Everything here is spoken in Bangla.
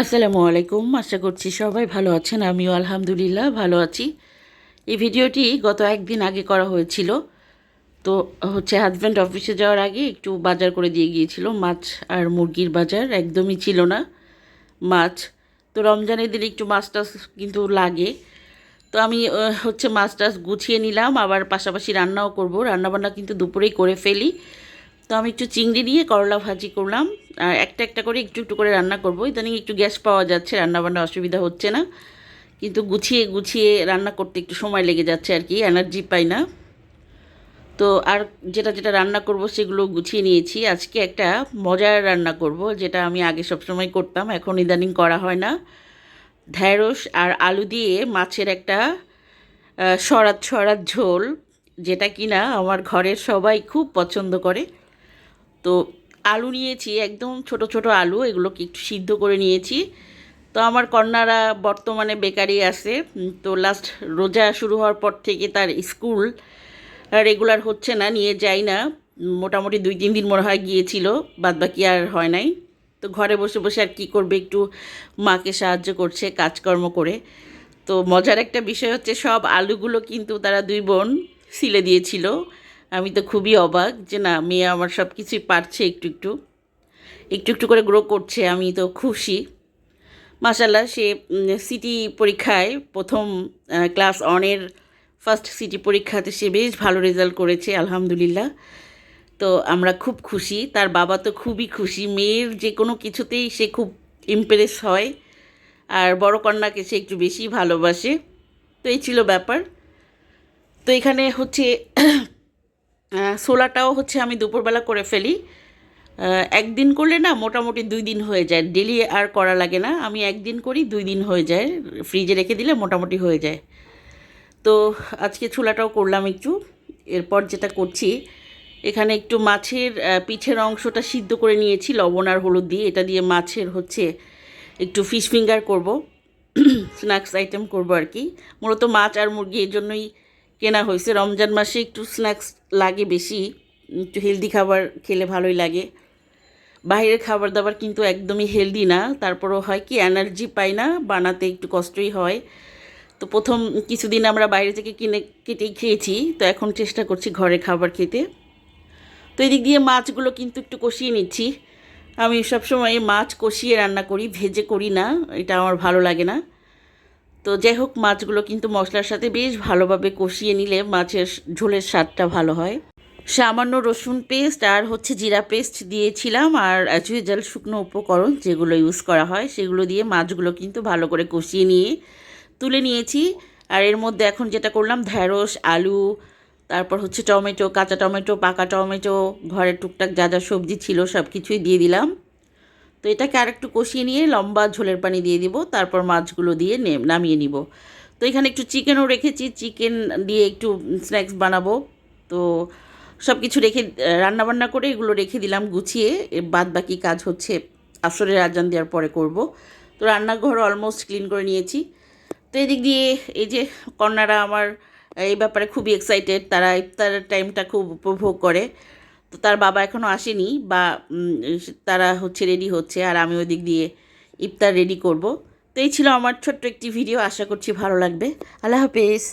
আসসালামু আলাইকুম। আশা করছি সবাই ভালো আছেন। আমিও আলহামদুলিল্লাহ ভালো আছি। এই ভিডিওটি গত একদিন আগে করা হয়েছিল। তো হচ্ছে হাজব্যান্ড অফিসে যাওয়ার আগে একটু বাজার করে দিয়ে গিয়েছিল। মাছ আর মুরগির বাজার একদমই ছিল না। মাছ, তো রমজানের দিন একটু মাছ টাছ কিন্তু লাগে। তো আমি হচ্ছে মাছ টাছ গুছিয়ে নিলাম। আবার পাশাপাশি রান্নাও করব। রান্নাবান্না কিন্তু দুপুরেই করে ফেলি। তো আমি একটু চিংড়ি দিয়ে করলা ভাজি করলাম। আর একটা একটা করে একটু একটু করে রান্না করব। ইদানিং একটু গ্যাস পাওয়া যাচ্ছে, রান্নাবান্না অসুবিধা হচ্ছে না। কিন্তু গুছিয়ে গুছিয়ে রান্না করতে একটু সময় লেগে যাচ্ছে আর কি, এনার্জি পাই না। তো আর যেটা যেটা রান্না করব সেগুলো গুছিয়ে নিয়েছি। আজকে একটা মজার রান্না করব, যেটা আমি আগে সবসময় করতাম, এখন ইদানিং করা হয় না। ঢ্যাঁড়স আর আলু দিয়ে মাছের একটা সরাত সরাত ঝোল, যেটা কিনা আমার ঘরের সবাই খুব পছন্দ করে। তো আলু নিয়েছি, একদম ছোট ছোট আলু, এগুলোকে একটু সিদ্ধ করে নিয়েছি। তো আমার কন্যারা বর্তমানে বেকারি আছে তো লাস্ট রোজা শুরু হওয়ার পর থেকে তার স্কুল রেগুলার হচ্ছে না, নিয়ে যাই না। মোটামুটি দুই তিন দিন মনে হয় গিয়েছিল বাদ বাকি আর হয় নাই। তো ঘরে বসে বসে আর কি করবে, একটু মাকে সাহায্য করছে, কাজকর্ম করে। তো মজার একটা বিষয় হচ্ছে সব আলুগুলো কিন্তু তারা দুই বোন, সিলে দিয়েছিল। আমি তো খুবই অবাক যে না, মেয়ে আমার সব কিছুই পারছে একটু একটু। একটু একটু করে গ্রো করছে, আমি তো খুশি। মাসাল্লাহ সে সিটি পরীক্ষায় প্রথম ক্লাস অনের ফার্স্ট সিটি পরীক্ষাতে সে বেশ ভালো রেজাল্ট করেছে, আলহামদুলিল্লাহ। তো আমরা খুব খুশি, তার বাবা তো খুবই খুশি। মেয়ের যে কোনো কিছুতেই সে খুব ইমপ্রেস হয়, আর বড় কন্যাকে সে একটু বেশি ভালোবাসে। তো এই ছিল ব্যাপার। তো এখানে হচ্ছে ছোলাটাও হচ্ছে আমি দুপুরবেলা করে ফেলি। একদিন করলে না মোটামুটি দুই দিন হয়ে যায়। ডেলি আর করা লাগে না। আমি একদিন করি, দুই দিন হয়ে যায়। ফ্রিজে রেখে দিলে মোটামুটি হয়ে যায়। তো আজকে ছোলাটাও করলাম একটু। এরপর যেটা করছি, এখানে একটু মাছের পিঠের অংশটা সিদ্ধ করে নিয়েছি, লবণ আর হলুদ দিয়ে। এটা দিয়ে মাছের হচ্ছে একটু ফিশ ফিঙ্গার করব। স্ন্যাক্স আইটেম করব আর কি। মূলত মাছ আর মুরগি এর জন্যই কেনা হয়েছে। রমজান মাসে একটু স্ন্যাক্স লাগে বেশি, একটু হেলদি খাবার খেলে ভালোই লাগে। বাইরের খাবার দাবার কিন্তু একদমই হেলদি না। তারপরও হয় কি এনার্জি পাই না, বানাতে একটু কষ্টই হয়। তো প্রথম কিছুদিন আমরা বাইরে থেকে কিনে, কেটেই খেয়েছি। তো এখন চেষ্টা করছি ঘরে খাবার খেতে। তো এদিক দিয়ে মাছগুলো কিন্তু একটু কষিয়ে নিচ্ছি। আমি সবসময় মাছ কষিয়ে রান্না করি, ভেজে করি না। এটা আমার ভালো লাগে না। তো যাই হোক, মাছগুলো কিন্তু মশলার সাথে বেশ ভালোভাবে কষিয়ে নিলে মাছের ঝোলের স্বাদটা ভালো হয়। সামান্য রসুন পেস্ট আর হচ্ছে জিরা পেস্ট দিয়েছিলাম আর অ্যাজ ইউজাল শুকনো উপকরণ যেগুলো ইউজ করা হয়, সেগুলো দিয়ে মাছগুলো কিন্তু ভালো করে কষিয়ে নিয়ে তুলে নিয়েছি। আর এর মধ্যে এখন যেটা করলাম, ঢ্যাঁড়স, আলু, তারপর হচ্ছে টমেটো, কাঁচা টমেটো, পাকা টমেটো ঘরের টুকটাক যা যা সবজি ছিল সব কিছুই দিয়ে দিলাম। তো এটাকে আরেকটু কষিয়ে নিয়ে লম্বা ঝোলের পানি দিয়ে দিব, তারপর মাছগুলো দিয়ে নামিয়ে নিব। তো এখানে একটু চিকেনও রেখেছি, চিকেন দিয়ে একটু স্ন্যাক্স বানাবো। তো সব কিছু রেখে রান্না বান্না করে এগুলো রেখে দিলাম গুছিয়ে বাদ বাকি কাজ হচ্ছে আসরের আজান দেওয়ার পরে করব। তো রান্নাঘর অলমোস্ট ক্লিন করে নিয়েছি। তো এদিক দিয়ে এই যে কন্যারা আমার, এই ব্যাপারে খুবই এক্সাইটেড তারা ইফতারের টাইমটা খুব উপভোগ করে। তো তার বাবা এখনও আসেনি বা তারা হচ্ছে রেডি হচ্ছে আর আমি ওদিক দিয়ে ইফতার রেডি করব। তো এই ছিল আমার ছোট্ট একটি ভিডিও আশা করছি ভালো লাগবে। আল্লাহ হাফেজ।